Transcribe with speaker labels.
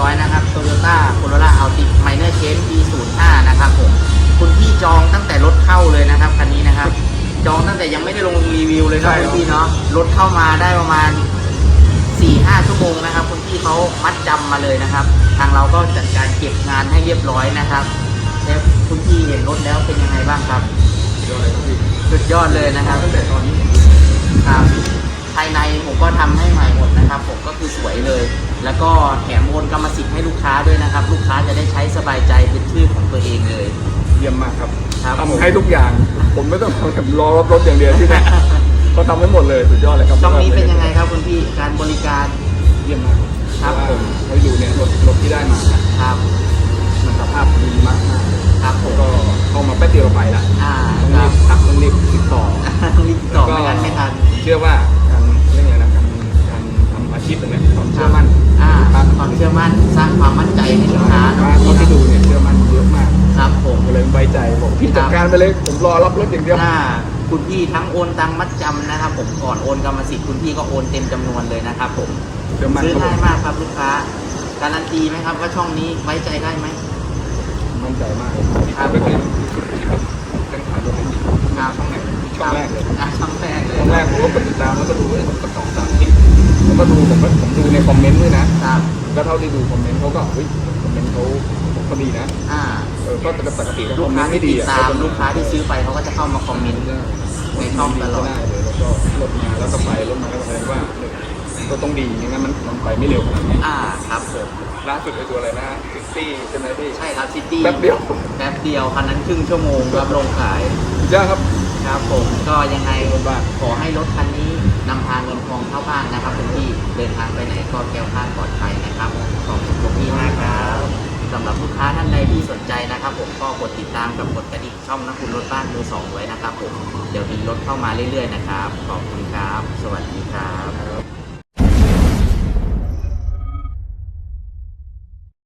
Speaker 1: ร้อยนะครับ Toyota Corolla Altis Minor Change P05 นะครับผมคุณพี่จองตั้งแต่รถเข้าเลยนะครับคันนี้นะครับ จองตั้งแต่ยังไม่ได้ลงรีวิวเลย
Speaker 2: ครับ
Speaker 1: คุณพี่เนาะรถเข้ามาได้ประมาณ4ี่ห้าชั่วโมงนะครับ คุณพี่เขามัดจำมาเลยนะครับ ทางเราก็จัดการเก็บงานให้เรียบร้อยนะครับแล้วคุณพี่เห็นรถแล้วเป็นยังไงบ้างครับสุดยอดเลยนะครับ
Speaker 2: ตั้งแต่ตอนนี้
Speaker 1: ครับ ภายในผมก็ทำให้ใหม่หมดนะครับ ผมก็คือสวยเลย แล้วก็แถมโอนกรรมสิทธิ์ให้ลูกค้าด้วยนะครับ ลูกค้าจะได้ใช้สบายใจเป็นชื่อของตัวเองเลย
Speaker 2: เยี่ยมมากครับ
Speaker 1: ครับผม
Speaker 2: ทำให้ทุกอย่าง ผมไม่ต้องทำแบบรอรับรถอย่างเดียวที่เนี่ยเขาทำให้หมดเลยสุดยอดเลยครับ
Speaker 1: ช่องนี้เป็นยังไงครับคุณพี่การบริการ
Speaker 2: เยี่ยมมาก
Speaker 1: ครับ
Speaker 2: เพาะว่า
Speaker 1: ผม
Speaker 2: ให้ดูเนี่ยรถรถที่ได้มาเนี่ย
Speaker 1: ครับ
Speaker 2: มันสภาพ
Speaker 1: จบ
Speaker 2: อกพี่จัดการไปเลยผมรอรับรถอย่างเดียว
Speaker 1: อ่าคุณพี่ทั้งโอนตังมัดจำนะครับ ผมก่อนโอนกรรมสิทธิ์คุณพี่ก็โอนเต็มจำนวนเลยนะครับผม
Speaker 2: เชื่อมั่น
Speaker 1: ซื้อ
Speaker 2: ครับผ
Speaker 1: ง่าย
Speaker 2: ม
Speaker 1: มากครับลูกค้า การันตีไหมครับ ว่าช่องนี้ไว้ใจได้ไหม
Speaker 2: มั่นใจมากเลย
Speaker 1: ครับ
Speaker 2: ไม่เคยเส้นทางรถไม่ดี
Speaker 1: ครับ
Speaker 2: ช่องไหนช่องแรกเลย
Speaker 1: อะช่องแรกเลย
Speaker 2: ช่องแรกผมก็กดติดตามแล้วก็ดูเอ้ยมันก็สองสามคลิปผมก็ดูผมก็ผมดูในคอมเมนต์ด้วยนะครับก็เท่าที่ดูคอมเมนต์เขาก็เฮ้ยคอมเมนต์เขา เขาดีนะ
Speaker 1: อ่า
Speaker 2: เออก็ปกติแล้ว
Speaker 1: ลู
Speaker 2: ค
Speaker 1: ก
Speaker 2: อมเม
Speaker 1: ค้าน
Speaker 2: ต์
Speaker 1: ที่
Speaker 2: ไม่ดี
Speaker 1: ติด
Speaker 2: อะ
Speaker 1: ตาม
Speaker 2: เขจะ
Speaker 1: ลูกค้าที่ซื้อไปเขาก็จะเข้ามาคอมเมนต์ในช่องตลอด
Speaker 2: ได้เลยแล้วก็รถมาแล้วก็ไปรถมาแล้วก็แสดงว่าหนึ่งก็ต้องดีไม่งั้นมันมันไปไม่เร็วขนาดนี้
Speaker 1: อ่าครับผม
Speaker 2: ล่าสุดไอ้ตัวอะไรนะซิตี้ใช่ไหมพี่
Speaker 1: ใช่ครับซิตี้
Speaker 2: แป๊บเดียว
Speaker 1: แป๊บเดียวคันนั้นครึ่งชั่วโมงครับลงขาย
Speaker 2: ยากครับ
Speaker 1: ครับผมก็ยังไง
Speaker 2: รถบ้าน
Speaker 1: ขอให้รถคันนี้นำพาเงินทองเข้าบ้านนะครับคุณพี่เดินทางไปไหนก็แก้วคลาดปลอด สำหรับลูกค้าท่านใดที่สนใจนะครับ ผมก็กดติดตามกับกดกระดิ่งช่องนะคุณรถบ้านมือสองไว้นะครับผมเดี๋ยวมีรถเข้ามาเรื่อยๆนะครับ ขอบคุณครับ สวัสดีครับ